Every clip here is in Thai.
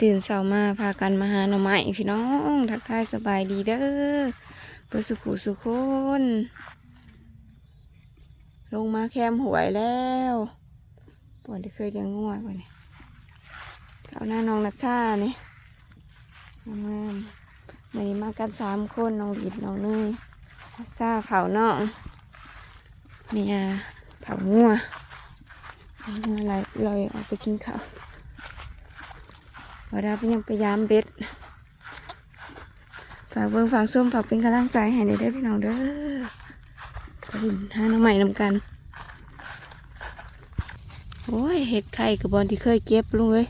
ตื่นเช้ามาพากันมาหาหน่อไม้พี่น้องทักทายสบายดีเด้อเพื่อสุขุสุขคนลงมาแคมหวยแล้วปวดที่เคยเลี้ยงงัวป่ะเนี่ยเอาหน้าน้องนักท่านี่งามๆวันนี้มากันสามคนน้องหลิดน้องเนยนักท่าเผาน้องเมียเผางัวเอางัวลอยลอยออกไปกินข้าว วันนี้ยังไปยามเบ็ดฝากเบิ่งฝากส้มฝากเป็นกำลังใจให้ในอยเด้อพี่น้องเด้อไปดินหาน้ำใหม่นำกันโอ้ยเห็ดไข่กับบอลที่เคยเก็บลุงเอ้ย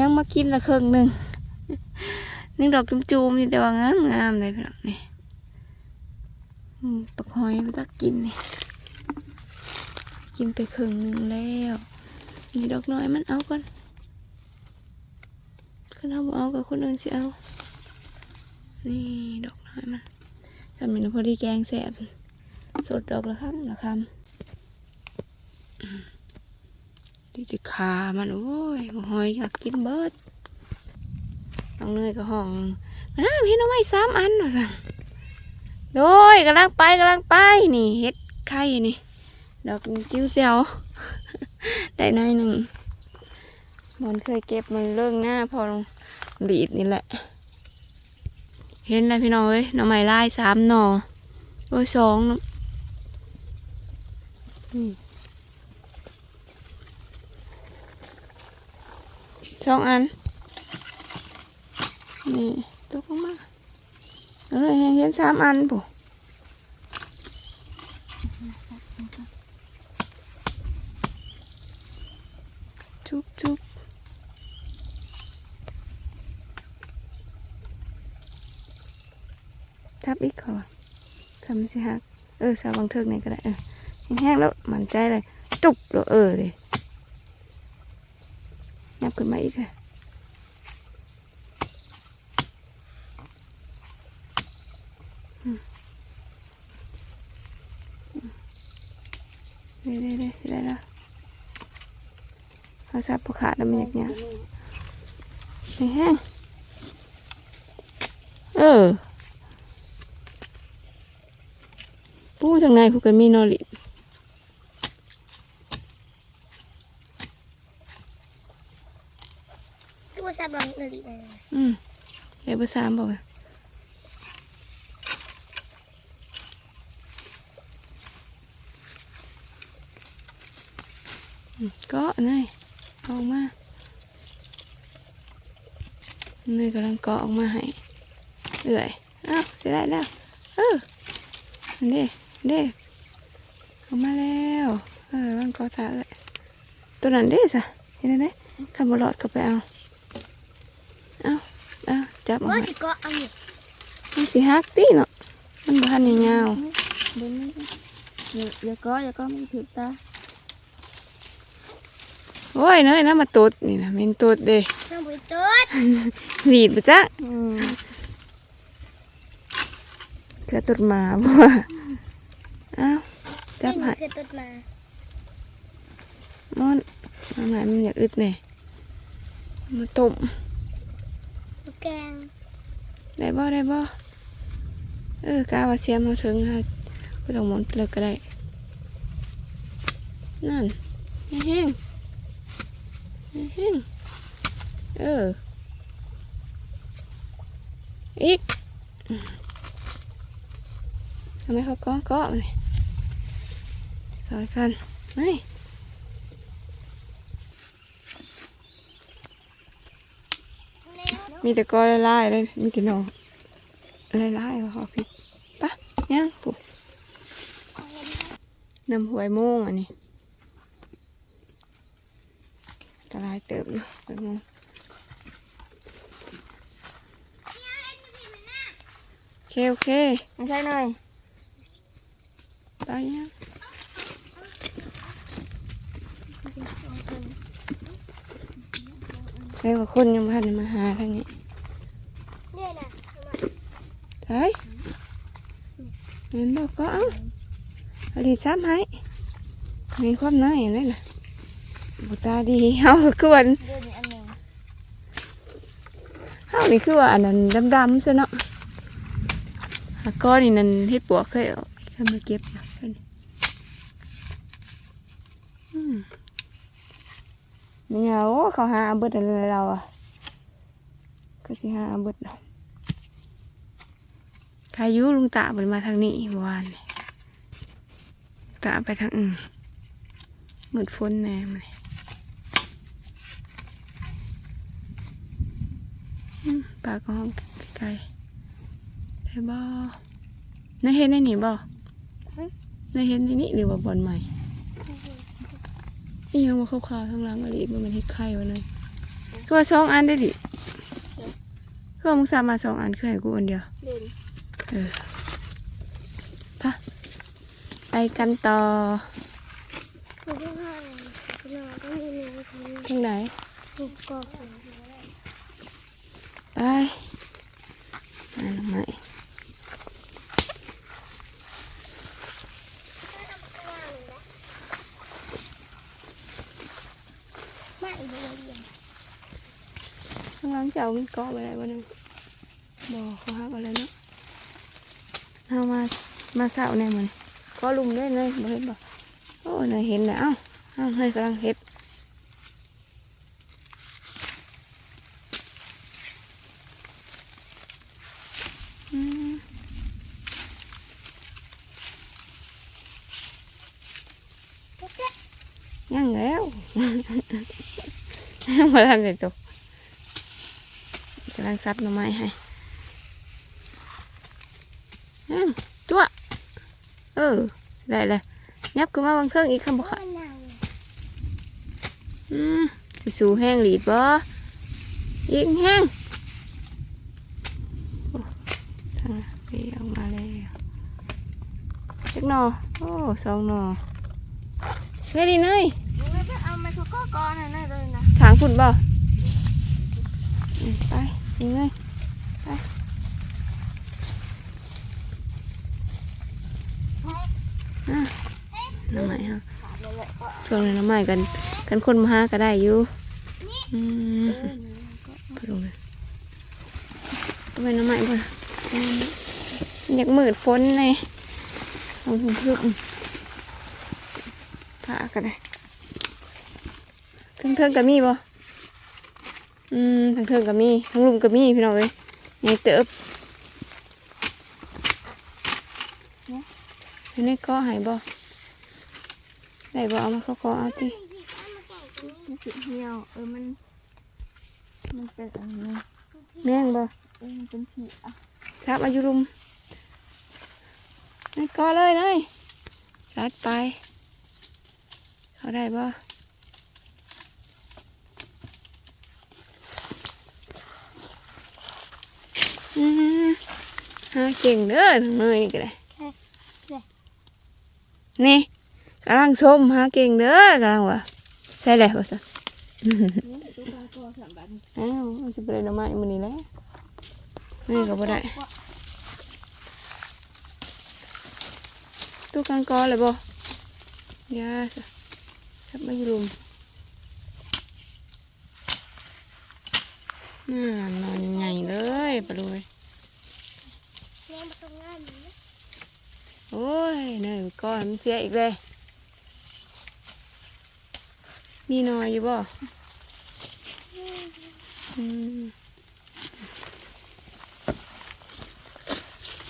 ยังมากินละครึ่งหนึ่งนึ่งดอกจุ่มๆนี่แต่ว่างามงามๆเลยพี่น้องนี่ปักหอยไม่ต้องกินนี่กินไปครึ่งหนึ่งแล้วนี่ดอกน้อยมันเอาก่อน คนเอาบ่เอากับคนอื่นสิเอา นี่ดอกน้อยมันทำเป็นพอดีแกงแสบสดดอกละคำละคำที่จะขามันโอ้ยหอยอยากกินเบิดน้องเนยก็ห้องมาน้าพี่น้องไม้สามอันว่าสั่นโดยกำลังไปกำลังไปนี่เฮ็ดไข่นี่ ดอกจิ้วเซลได้น้อยหนึ่ง บอนเคยเก็บมันเรื่องหน้าพอลงหลีดนี่แหละ เห็นแล้วพี่น้องเอ้ยหน่อไม้ลายสามหน่อโอ้ยสองนาะนี่สองอัน นี่ตกลงมาเออเห็นสามอันปุ๊จุบจุบ จับอีกขอทำสิฮะเออสาวบางเทิกไหนก็ได้เออแห้งๆแล้วมันใจเลยจุบแล้วเออเลยยับขึ้นมาอีกค่ะอืมเด้เด้เด้ได้แล้วเอาซับปขาดแล้วมันอย่างเงี้ยแห้งๆเออ ปูทางในพวกกันมีนอริคือว่าซับลองนาฬิกาอืมเดี๋ยวเบอร์สามบอกว่าอืมก็นี่เอาออกมานี่กำลังเกาะออกมาให้เอื่อยเอ้าจะได้แล้วเอออัน เด้อันเด้ออกมาแล้วเออมันเกาะตาเลยตัวนั้นเด้สะเห็นไหมคำบหลอดก็ไปเอาเอาเอาจับเอาว่าให้สิเก็เอาอยู่มันสิฮักตีเนาะมันบ้านยาวเบิ้งนี่อย่าก็อย่าก็มันผิดตาๆโอ้ยเนยนะมาตุดนี่นะเป็นตุดเด้น้องบุยตุ๊ดหวีดปะจ๊ะอืมเกือตุดหมาบ่อ้าว จับใหายคือตุ๊ดมามันมันหายมันอยากอึดเนี่ยมาตุ่มลูกแกงได้บ่ได้บ่เออกาว่าเสียมมาถึงฮะก็ต้องหมุนเลิกก็ได้นั่นแห้งๆแห้งๆเอออีกทำไมเขาก้อก้อเลย สอยกันไม่มีแต่ก้อไล่เลยมีแต่นองไล่ๆว่ขาพิษปะย่างปุ๊บนำหวยโม่งอันนี้กระไรเติบอยู่หวยโม่งโอเคโอเคไม่ใช่หน่อยตายยัง เรียกว่าคนยังไม่ทันได้มาหาทางนี้เนี่ยนะใช่เห็นบอกก็เอาอดีตซ้ำให้มีความน้อยอย่างนี้นะบุตาดีเอาคือวันเดือนนี้อันหนึ่งข้าวนี่คือว่าอันนั้นดำๆซะเนาะหาก้อนนี่นั่นเฮ็ดปวกเคยเอาเคยมาเก็บอยู่เพิ่นอืม นี่ไงโอ้เขาหาเอาเบิดอะไรเราอะก็สิหาเอาเบิดเนาะพายุลุงตาเปินมาทางนี้เมื่อวานนี่ตาไปทางอื่นมืดฝนแน่มันอืมปลาก็ห้องไกลๆได้บ่นายเห็นในนี่บ่นายเห็นในนี่หรือว่าบอลใหม่ อีหยังมาขาวๆข้างหล่างอะไรมันมันเฮ็ดไข่วะเลยคือว่าสองอันได้ดิคือว่ามึงสามมาสองอันคือให้กูอันเดียวเด่นเออปะไปกันต่อคือเพื่อนห้างคือเราต้องมีเนื้อทั้งทางไหนถูกกรอบไปมาทำไม ไม่เลยเดียว ข้างหล่างเจ้ามันเกาะไปอะไรวะนึงบอกเขาหักอะไรเนาะำลังเห็ดอืมยังแล้วยังมาทำเสร็จตกกำลังซับหน่อไม้ให้อืมจั่วเออ ได้เลยยับขึ้นมาบางเครื่องอีกคำบอกค่ะมะนาวอืมสิสูแห้งหลีดบ่อีกแห้งโอ้ทางไปออกมาแล้วจักหนอโอ้สองหนอเฮ้ยดีเนยมึงไม่ไปเอาไมโครโก้ก่อนนะเลยนะถางฝุ่นบ่อืม ไปดีเนยไปน้ำใหม่ฮะช่วงนี้น้ำใหม่กัน กันคนมาหาก็ได้อยู่อืมเอลงเลยก็ไปน้ำใหม่บ่อืมอยากมืดฝนเลยลองพึ่งพึ่งผ้าก็ได้ทั้งเทิงก็มีบ่ อืมทั้งเทิงก็มีทั้งลุมก็มีพี่น้องเอ้ยไงเติบเนี่ยอันนี้ก็หายบ่ได้บ่เอามาเขาก็เอาที่มันสิเหี่ยวเออมันมันเป็นอันนี้แม่งบ่เออมันเป็นผีอะซับอายุรุมนี่ก็เลยเลยซัดไป เขาได้บ่อืม หาเก่งเด้อทางเนยนี่ก็ได้นี่กำลังชมหาเก่งเด้อกำลังว่ะใช่เลยว่าซะนี่ดูการตัวสามบันอ้าวมันจะไปได้หน่อไม้มื้อนี้แหละนี่ก็บ่ได้ตู้กังกอเลยบ่ยาสะสับมาอยู่ลุมน่านอนใหญ่เลยปะลุย แม่มาตรงานนี้โอ้ยเนยก้อนมันเสียอีกเลยมีหนอยอยู่บ่อืม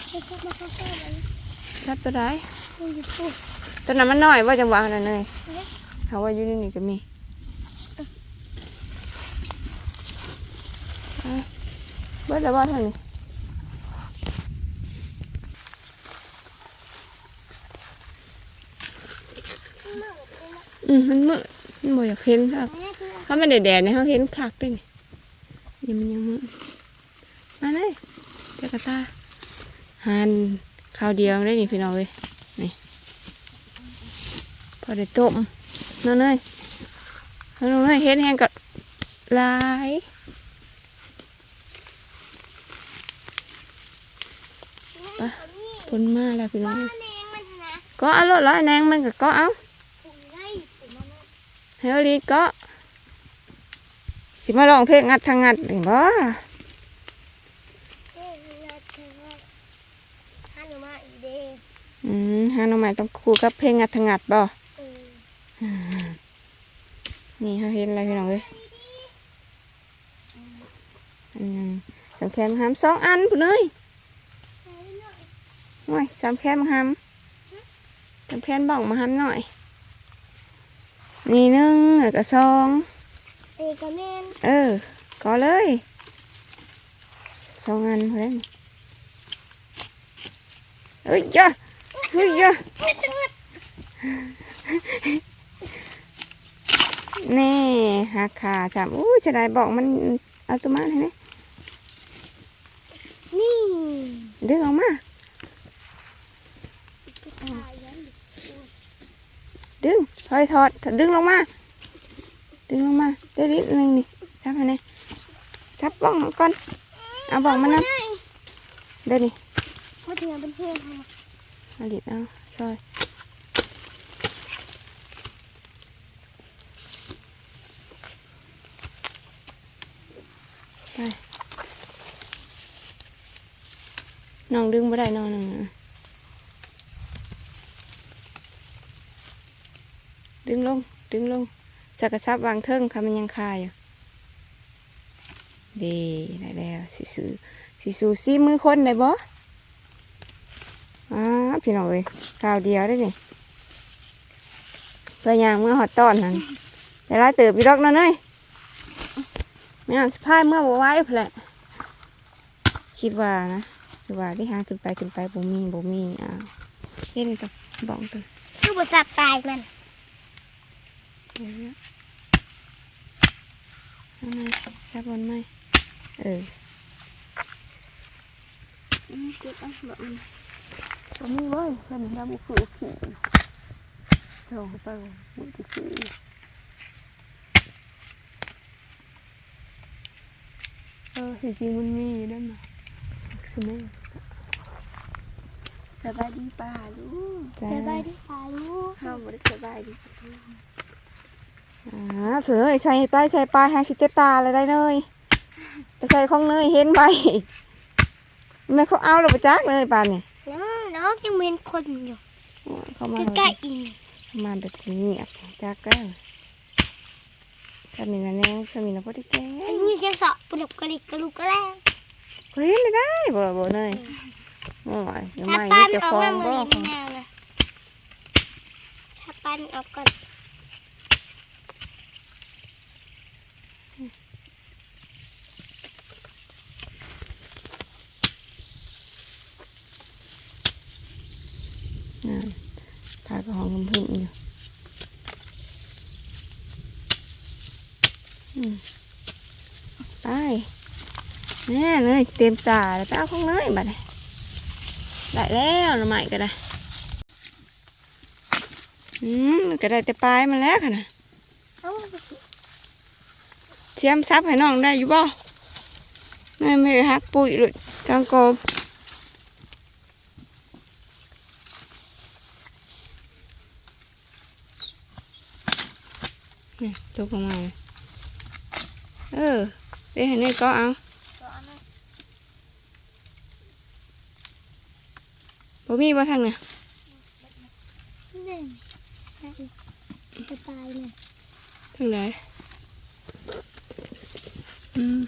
ไม่ชอบมาเข้าเข้าเลยชัดตัวได้มึงจะพูดตัวนั้นมันน้อยว่าจังหวะนั้นเลยเนี่ยเขาว่าอยู่ในนี่ก็มีไปเบิดแล้วบ่ทางนี้ มึงเป็น อืมมันมืดมันบ่อยากเห็นคักแม่คือถ้ามันแดดๆเนี่ยเขาเห็นคักด้วยนี่ยังมันยังมืดมาเลยจักรตาหันข้าวเดียวได้นี่พี่น้องเลยนี่พอได้ต้มนั่นเลยนั่นเลยเห็นแห้งกับลายฝนมาแล้วพี่น้องแม่เองมันนะก็เอารถร้อยแนงมันก็ก็เอาปุ๋ยไล่ปุ๋ยมัน เฮลีก็สิมาลองเพลงงัดทางงัดเห็นบ่อืมฮาน้องใหม่ต้องคู่กับเพลงงัดทางงัดบ่นี่เขาเห็นอะไรพี่น้องเอ้ยอสามแคมหามสองอันพุ่นเอยโอ้ยสามแคมหามสามแคมบ้องมาหามหน่อย นี่หนึ่งแล้วก็สองเอกแม่นเออก็เลยสองอันพอแล้วนี่เอ้ยจ้ะเฮ้ยจ้ะนี่หักขาจับอู้จะได้บอกมันเอาตัวมาให้นะนี่ดึงออกมา ไปถ่ายยัน ดึง ถอยถอดดึงลงมา ดึงลงมาเดี๋ยวนิดนึงนี่จับให้นะจับบ้องก่อนเอาบ้องมานะเดี๋ยวนี่เพราะเธอเป็นเพศค่ะเอาดิดเอาซอยไปน้องดึงไม่ได้น้องนึง ดึงลง ดึงลงสักกระซับวางเทิงค่ะมันยังคายอยู่ดีได้แล้วสิสูสิสูซีมือคนได้บ่อ้าพี่น้องเอ้ยคราวเดียวได้นี่เพื่อย่างเมื่อหอดตอนนั้นแต่ลายเติบพี่ดอกนั่นเอ้ยไม่เอาสะพายเมื่อบ่ไหว้พนแหละคิดว่านะคิดว่าที่หางขึ้นไปขึ้นไปบ่มีบ่มีอ้าเห็นกับบอกตัวคือบทสับตายมัน เดี๋ยวนะเอาไหมจับบอลไหมเอออืมเก็บเอาแบบมันบ่มีเว้ยเพิ่นดำคือขี้ส่งไปบ่มีขี้เออจริงๆมันมีอยู่นั่นน่ะคือไม่สบายดีป่าลูกจ้าสบายดีป่าลูกเฮาบ่ได้สบายดี อ่าเถอะใส่ไปใส่ไปหางสิเต็บตาเลยได้เลยไปใส่ของเนยเห็นใบแม่เขาเอาแล้วบ่จักเลยปานนี่น้องน้องยังเป็นคนอยู่เขามาใกล้ๆอีกมาแบบเงียบจักก็ถ้ามีนะแนวถ้ามีนะพอดีแก่อันนี้จะสอบปลุกกระดิกกระลุกกระแรงเฮ้ยไม่ได้บ่บ่เนยโอ้ยเดี๋ยวถ้าไม่ปั้นจะออกฟ้อมางเหมืบ่อนแม่เลยถ้าปั้นออกก่อนนั่นพากระหองกำพึ่งอยู่อืมไปแน่เลยเต็มตาแล้วไปเอาของเนยบัดนี้ได้แล้วหน่อไม้ก็ได้อืมก็ได้แต่ปลายมันแล้วค่ะนะเอ้าเทียมซับให้น้องได้อยู่บ่แม่ไม่ได้หักปุ๋ยเลยทางกบนี่ตกลงมาเลยเออเดี๋ยวให้เนยก็เอา บ่มีบ่ทางเนี่ยนี่จะตายเนี่ยทางไหนอืม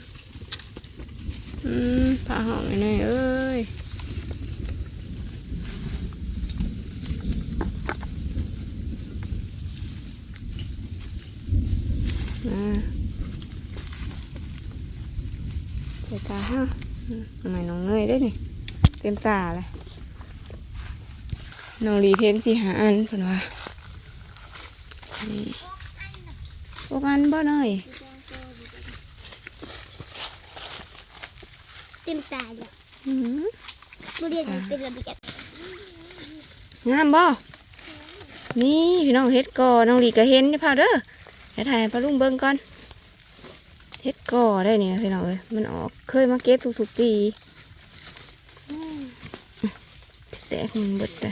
อืมผ่าห้องไอ้เนยเอ้ยอ่าใส่ตาฮะอืมทำไมน้องเนยได้นี่ เต็มตาเลย น้องรีเทนสิหาอันเพิ่นว่านี่พวกอันบ่เนยเต็มตายเลยอื้อหือบุเรียนเป็นระเบียบงามบ่นี่พี่น้องเฮ็ดก่อน้องรีก็เห็นนี่พาเด้อเดี๋ยวถ่ายให้ปลาลุงเบิ่งก่อนเฮ็ดก่อได้นี่พี่น้องเอ้ยมันออกเคยมาเก็บทุกๆปีอืมแตกมันเบิดแต่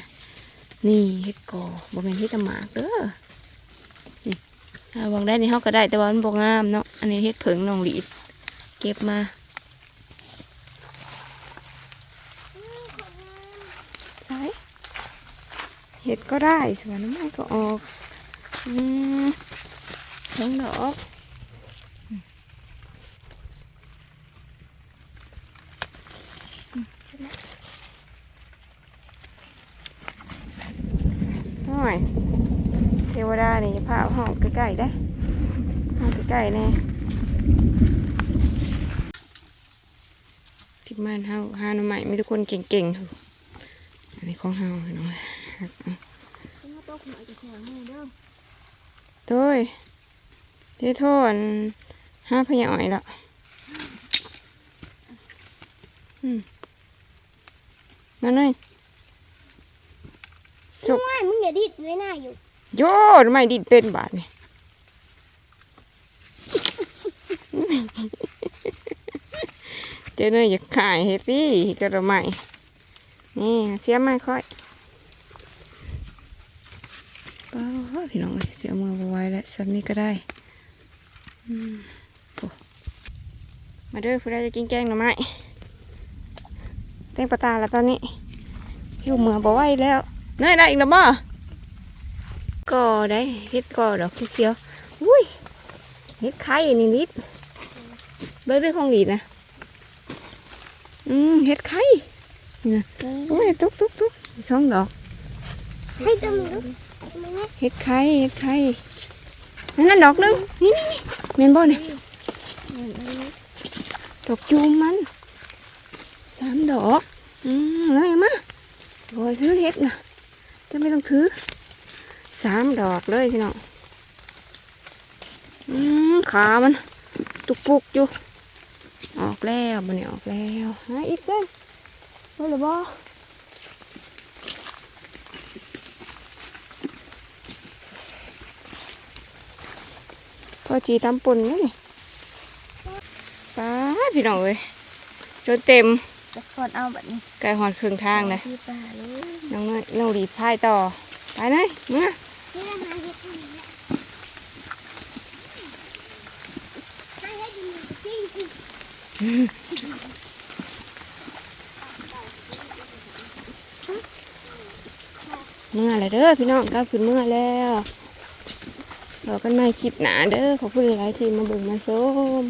นี่เฮ็ดกอบ่แม่นเฮ็ดตะหมากเด้อนี่วางได้นี่เฮาก็ได้แต่ว่ามันบ่งามเนาะอันนี้เฮ็ดเผิงน้องหลีดเก็บมาใช่เห็ดก็ได้สวนน้ำมันก็ออกอืมสองดอกโอ้ยเท วดานี่พาเอาห้องใกล้ๆได้ห้องใกล้ๆแน่ที่บ้านเฮาหาหน่อไม้มีทุกคนเก่งๆเถอะอันนี้ของเฮาพี่น้องขึ้นมาตกหน่อยจะแข็งให้เด้อโดยเที่โทษห้าพยาอ่อยละอืมมาหน่อยจบไม่มึงอย่าดิ้นเลยหน้าอยู่ โยทำไม่ดิดเป็นบาทนี่เจ้าเนยอยากขายเฮดดี้กระไหม่นี่เสียไมาค่อยป้าพี่น้องเสียมือบ่ไว้แล้วสักนี้ก็ได้มาเด้อผู้ใดจะกินแกงหน่อไม้แตงปลาตาแล้วตอนนี้หิวมือบ่ไหวแล้วเนยได้อีกแล้วบ่ ก็ได้เฮ็ดก็ดอกเขียวๆอุ้ยเฮ็ดไข่นี่นิดเบิกด้วยของดีนะอืมเฮ็ดไข่นี่นะอุ้ยตุ๊กตุ๊กตุ๊กสองดอกให้ดมดูไม่แม่เฮ็ดไข่เฮ็ดไข่นั่นน่ะดอกหนึงนี่นี่นี่เมนบ่เนี่ยดอกจูมมันสามดอกอืมเลยมาโอ้ยถือเฮ็ดนะจะไม่ต้องถือ สามดอกเลยพี่น้องอืมขามันตุกปุกอยู่ ออกแล้วมันนี่ออกแล้วหาอีกเด้อเฮ้ยหรือบ่พอจีตำปุ่นนี่ป้าดพี่น้องเอ้ยจนเต็มจะกดเอาแบบนี้ไก่หอดครึ่งทางเลยที่ป่าเลยน้องน้อยน้องรีดพายต่อ ไปเลยมานี่ได้มาเฮ็ดให้แม่ให้ให้ดินที่ที่ เมื่อไรเด้อพี่น้องก้าวขึ้นเมื่อแล้วรอกันม่คลิปหนาเด้อขอบคุณหลายทีมาบึงมาส้ม